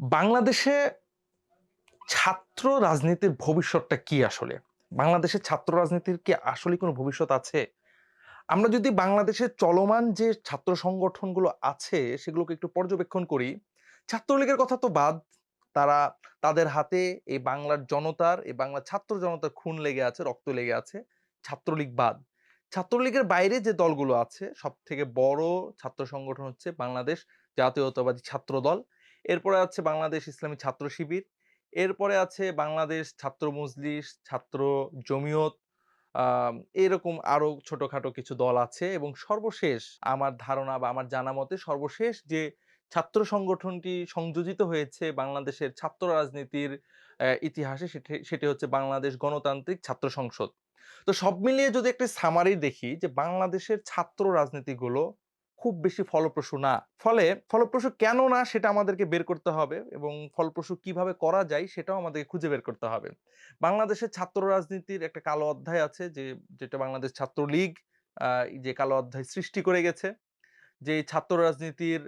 বাংলাদেশে ছাত্র রাজনীতির ভবিষ্যৎটা কি আসলে? বাংলাদেশের ছাত্র রাজনীতির কি আসলে কোনো ভবিষ্যৎ আছে? আমরা যদি বাংলাদেশের চলমান যে ছাত্র সংগঠনগুলো আছে, সেগুলোকে একটু পর্যবেক্ষণ করি, ছাত্রলীগের কথা তো বাদ। তারা তাদের হাতে এই বাংলার জনতার, এই বাংলার ছাত্র জনতার খুন লেগে আছে, রক্ত লেগে আছে। ছাত্রলীগ বাদ। ছাত্রলীগের বাইরে যে দলগুলো আছে, সব থেকে বড় ছাত্র সংগঠন হচ্ছে বাংলাদেশ জাতীয়তাবাদী ছাত্রদল। এরপরে আছে বাংলাদেশ ইসলামী ছাত্র শিবির। এরপরে আছে বাংলাদেশ ছাত্র মজলিস, ছাত্র জমিয়ত। এরকম আরও ছোটোখাটো কিছু দল আছে এবং সর্বশেষ আমার ধারণা বা আমার জানা মতে সর্বশেষ যে ছাত্র সংগঠনটি সংযোজিত হয়েছে বাংলাদেশের ছাত্র রাজনীতির ইতিহাসে সেটি সেটি হচ্ছে বাংলাদেশ গণতান্ত্রিক ছাত্র সংসদ। তো সব মিলিয়ে যদি একটা সামারি দেখি যে বাংলাদেশের ছাত্র রাজনীতিগুলো খুব বেশি ফলপ্রসূ না। ফলে ফলপ্রসূ কেন না সেটা আমাদেরকে বের করতে হবে এবং ফলপ্রসূ কীভাবে করা যায় সেটাও আমাদেরকে খুঁজে বের করতে হবে। বাংলাদেশের ছাত্র রাজনীতির একটা কালো অধ্যায় আছে যে, যেটা বাংলাদেশ ছাত্রলীগ, আ, যে কালো অধ্যায় সৃষ্টি করে গেছে। যে ছাত্র রাজনীতির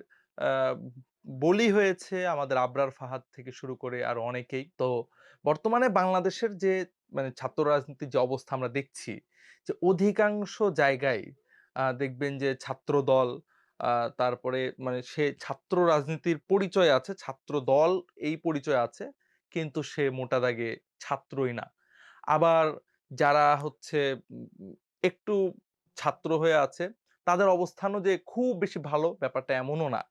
বলি হয়েছে আমাদের আবরার ফাহাদ থেকে শুরু করে আর অনেকেই। তো বর্তমানে বাংলাদেশের যে মানে ছাত্র রাজনীতির যে অবস্থা আমরা দেখছি, যে অধিকাংশ জায়গায় দেখবেন যে ছাত্রদল আ তারপরে মানে সে ছাত্র রাজনীতির পরিচয় আছে, ছাত্রদল এই পরিচয় আছে। কিন্তু সে মোটা দাগে ছাত্রই না। আবার যারা হচ্ছে একটু ছাত্র হয়ে আছে, তাদের অবস্থানও যে খুব বেশি ভালো ব্যাপারটা এমনও না।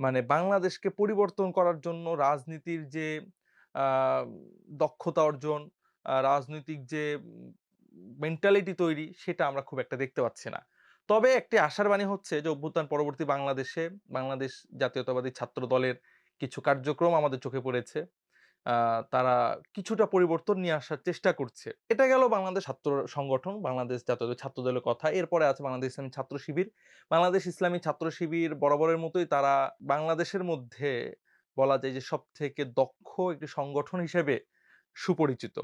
মানে বাংলাদেশকে পরিবর্তন করার জন্য রাজনীতির যে দক্ষতা অর্জন, রাজনৈতিক যে মেন্টালিটি তৈরি সেটা আমরা খুব একটা দেখতে পাচ্ছি না। তবে একটি আশার বাণী হচ্ছে যে অভ্যুত্থান পরবর্তী বাংলাদেশে বাংলাদেশ জাতীয়তাবাদী ছাত্র দলের কিছু কার্যক্রম আমাদের চোখে পড়েছে। তারা কিছুটা পরিবর্তন নিয়ে আসার চেষ্টা করছে। এটা গেল বাংলাদেশ ছাত্র সংগঠন, বাংলাদেশ জাতীয় ছাত্র দলের কথা। এরপরে আছে বাংলাদেশ ইসলামী ছাত্র শিবির। বাংলাদেশ ইসলামী ছাত্র শিবির বরাবরের মতোই তারা বাংলাদেশের মধ্যে বলা যায় যে সবথেকে দক্ষ একটি সংগঠন হিসেবে সুপরিচিত।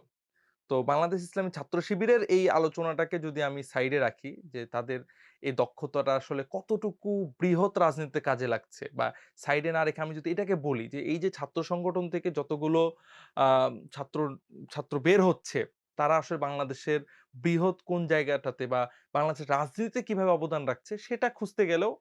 তো বাংলাদেশ ইসলামী ছাত্র শিবিরের এই আলোচনাটাকে যদি আমি সাইডে রাখি যে তাদের এই দক্ষতাটা আসলে কতটুকু বৃহৎ রাজনীতিতে কাজে লাগছে বা সাইডে না রেখে আমি যদি এটাকে বলি যে এই যে ছাত্র সংগঠন থেকে যতগুলো ছাত্র ছাত্র বের হচ্ছে, তারা আসলে বাংলাদেশের বৃহৎ কোন জায়গাটাতে বা বাংলাদেশের রাজনীতিতে কীভাবে অবদান রাখছে সেটা খুঁজতে গেলেও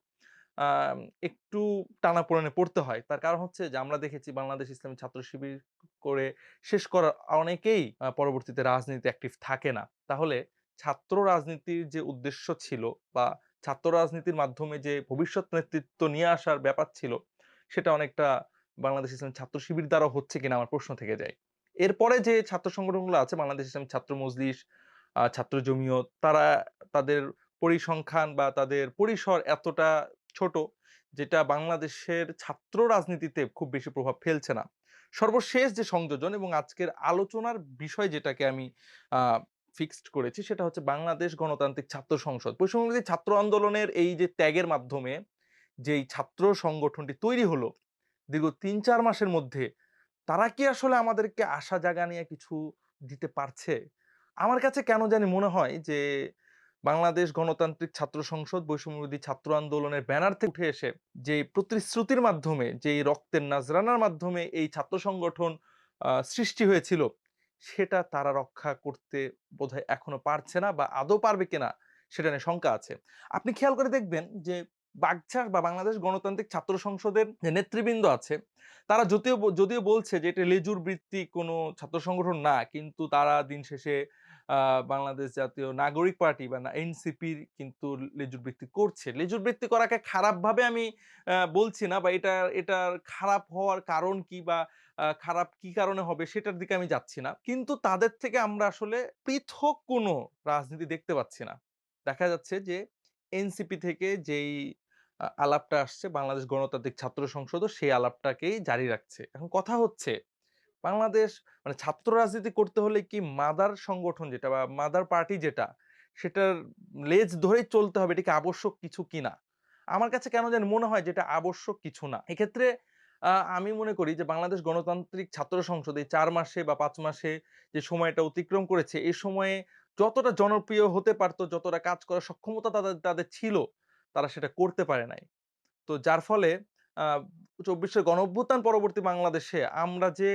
একটু টানাপোড়েনে পড়তে হয়। তার কারণ হচ্ছে যে আমরা দেখেছি বাংলাদেশ ইসলামী ছাত্র শিবির করে শেষ করার অনেকেই পরবর্তীতে রাজনীতি অ্যাক্টিভ থাকে না। তাহলে ছাত্র রাজনীতির যে উদ্দেশ্য ছিল বা ছাত্র রাজনীতির মাধ্যমে যে ভবিষ্যৎ নেতৃত্ব নিয়ে আসার ব্যাপার ছিল, সেটা অনেকটা বাংলাদেশ ইসলামী ছাত্র শিবির দ্বারা হচ্ছে কিনা আমার প্রশ্ন থেকে যায়। এরপরে যে ছাত্র সংগঠনগুলো আছে বাংলাদেশ ইসলামী ছাত্র মজলিস, ছাত্র জমিয়ত তারা তাদের পরিসংখ্যান বা তাদের পরিসর এতটা ছোট যেটা বাংলাদেশের ছাত্র রাজনীতিতে খুব বেশি প্রভাব ফেলছে না। সর্বশেষ যে সংযোজন এবং আজকের আলোচনার বিষয় যেটাকে আমি ফিক্সড করেছি সেটা হচ্ছে বাংলাদেশ গণতান্ত্রিক ছাত্র সংসদ। বৈষম্যবিরোধী ছাত্র আন্দোলনের এই যে ত্যাগের মাধ্যমে যেই ছাত্র সংগঠনটি তৈরি হলো, দীর্ঘ ৩-৪ মাসের মধ্যে তারা কি আসলে আমাদেরকে আশা জাগা নিয়ে কিছু দিতে পারছে? আমার কাছে কেন জানি মনে হয় যে বাংলাদেশ গণতান্ত্রিক ছাত্র সংসদ বৈষম্যবিরোধী ছাত্র আন্দোলনের ব্যানার থেকে উঠে এসে যে প্রতিশ্রুতির মাধ্যমে যেই রক্তের নাজরানার মাধ্যমে এই ছাত্র সংগঠন সৃষ্টি হয়েছিল, সেটা তারা রক্ষা করতে বোধহয় এখনও পারছে না বা আদৌ পারবে কিনা সেটা নিয়ে শঙ্কা আছে। আপনি খেয়াল করে দেখবেন যে বাকছাল বা বাংলাদেশ গণতান্ত্রিক ছাত্র সংসদের যে নেতৃবৃন্দ আছে, তারা যদিও যদিও বলছে যে এটা লেজুর বৃত্তি কোনো ছাত্র সংগঠন না। কিন্তু তারা দিন শেষে বাংলাদেশ জাতীয় নাগরিক পার্টি বা এনসিপির কিন্তু লেজুর ভিত্তি করছে। লেজুর ভিত্তি করাকে খারাপভাবে আমি বলছি না বা এটা, এটার খারাপ হওয়ার কারণ কি বা খারাপ কি কারণে হবে সেটার দিকে আমি যাচ্ছি না। কিন্তু তাদের থেকে আমরা আসলে পৃথক কোনো রাজনীতি দেখতে পাচ্ছি না। দেখা যাচ্ছে যে এনসিপি থেকে যেই আলাপটা আসছে বাংলাদেশ গণতান্ত্রিক ছাত্র সংসদও সেই আলাপটাকেই জারি রাখছে। এখন কথা হচ্ছে বাংলাদেশ মানে ছাত্র রাজনীতি করতে হলে কি মাদার সংগঠন যেটা বা মাদার পার্টি যেটা, সেটার লেজ ধরেই চলতে হবে এটাকে আবশ্যক কিছু কিনা? আমার কাছে কেন জানি মনে হয় যেটা আবশ্যক কিছু না। এক্ষেত্রে আমি মনে করি যে বাংলাদেশ গণতান্ত্রিক ছাত্র সংসদ এই ৪ মাসে বা পাঁচ মাসে যে সময়টা অতিক্রম করেছে, এই সময়ে যতটা জনপ্রিয় হতে পারতো যতটা কাজ করার সক্ষমতা তাদের তাদের ছিল, তারা সেটা করতে পারে নাই। তো যার ফলে চব্বিশের গণঅভ্যুত্থান পরবর্তী বাংলাদেশে আমরা যে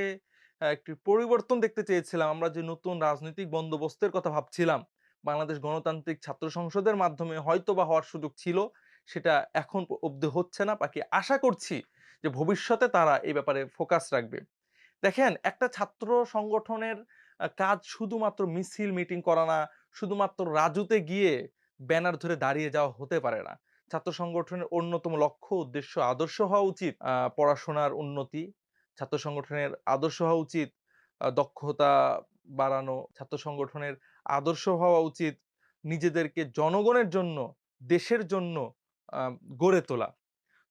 একটি পরিবর্তন দেখতে চেয়েছিলাম। আমরা যে নতুন রাজনৈতিক বন্দোবস্তের কথা ভাবছিলাম, বাংলাদেশ গণতান্ত্রিক ছাত্র সংসদের মাধ্যমে হয়তো বা হওয়ার সুযোগ ছিল, সেটা এখন অবধি হচ্ছে না। বাকি আশা করছি যে ভবিষ্যতে তারা এই ব্যাপারে ফোকাস রাখবে। দেখেন, একটা ছাত্র সংগঠনের কাজ শুধুমাত্র মিছিল, মিটিং করা না, শুধুমাত্র রাজুতে গিয়ে ব্যানার ধরে দাঁড়িয়ে যাওয়া হতে পারে না। ছাত্র সংগঠনের অন্যতম লক্ষ্য, উদ্দেশ্য, আদর্শ হওয়া উচিত। পড়াশোনার উন্নতি ছাত্র সংগঠনের আদর্শ হওয়া উচিত দক্ষতা বাড়ানো, ছাত্র সংগঠনের আদর্শ হওয়া উচিত, নিজেদেরকে জনগণের জন্য, দেশের জন্য গড়ে তোলা।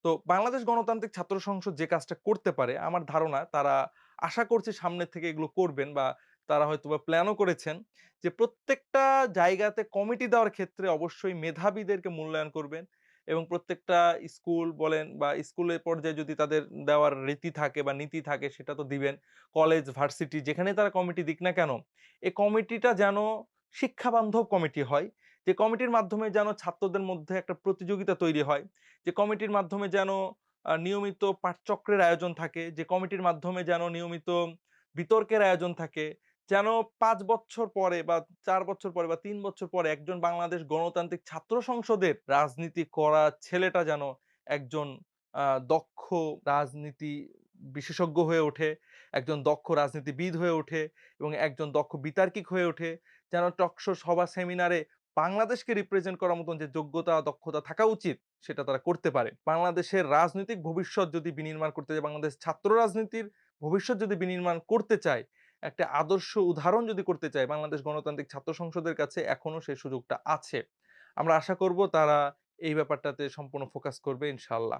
তো বাংলাদেশ গণতান্ত্রিক ছাত্র সংসদ যে কাজটা করতে পারে, আমার ধারণা তারা আশা করছে সামনের থেকে এগুলো করবেন বা তারা হয়তো বা প্ল্যানও করেছেন যে প্রত্যেকটা জায়গাতে কমিটি দেওয়ার ক্ষেত্রে অবশ্যই মেধাবীদেরকে মূল্যায়ন করবেন এবং প্রত্যেকটা স্কুল বলেন বা স্কুলের পর্যায়ে যদি তাদের দেওয়ার রীতি থাকে বা নীতি থাকে সেটা তো দিবেন। কলেজ, ভার্সিটি যেখানে তারা কমিটি দিক না কেন এই কমিটিটা যেন শিক্ষাবান্ধব কমিটি হয়, যে কমিটির মাধ্যমে যেন ছাত্রদের মধ্যে একটা প্রতিযোগিতা তৈরি হয়, যে কমিটির মাধ্যমে যেন নিয়মিত পাঠচক্রের আয়োজন থাকে, যে কমিটির মাধ্যমে যেন নিয়মিত বিতর্কের আয়োজন থাকে যেন পাঁচ বছর পরে বা চার বছর পরে বা তিন বছর পরে একজন বাংলাদেশ গণতান্ত্রিক ছাত্র সংসদের রাজনীতি করা ছেলেটা যেন একজন দক্ষ রাজনীতি বিশেষজ্ঞ হয়ে ওঠে, একজন দক্ষ রাজনীতিবিদ হয়ে ওঠে এবং একজন দক্ষ বিতার্কিক হয়ে ওঠে, যেন টকশো সভা সেমিনারে বাংলাদেশকে রিপ্রেজেন্ট করার মতন যে যোগ্যতা, দক্ষতা থাকা উচিত সেটা তারা করতে পারে। বাংলাদেশের রাজনৈতিক ভবিষ্যৎ যদি বিনির্মাণ করতে চায়, বাংলাদেশ ছাত্র রাজনীতির ভবিষ্যৎ যদি বিনির্মাণ করতে চায় একটা আদর্শ উদাহরণ যদি করতে চাই বাংলাদেশ গণতান্ত্রিক ছাত্র সংসদের কাছে এখনও সেই সুযোগটা আছে। আমরা আশা করব তারা এই ব্যাপারটাতে সম্পূর্ণ ফোকাস করবে ইনশাআল্লাহ।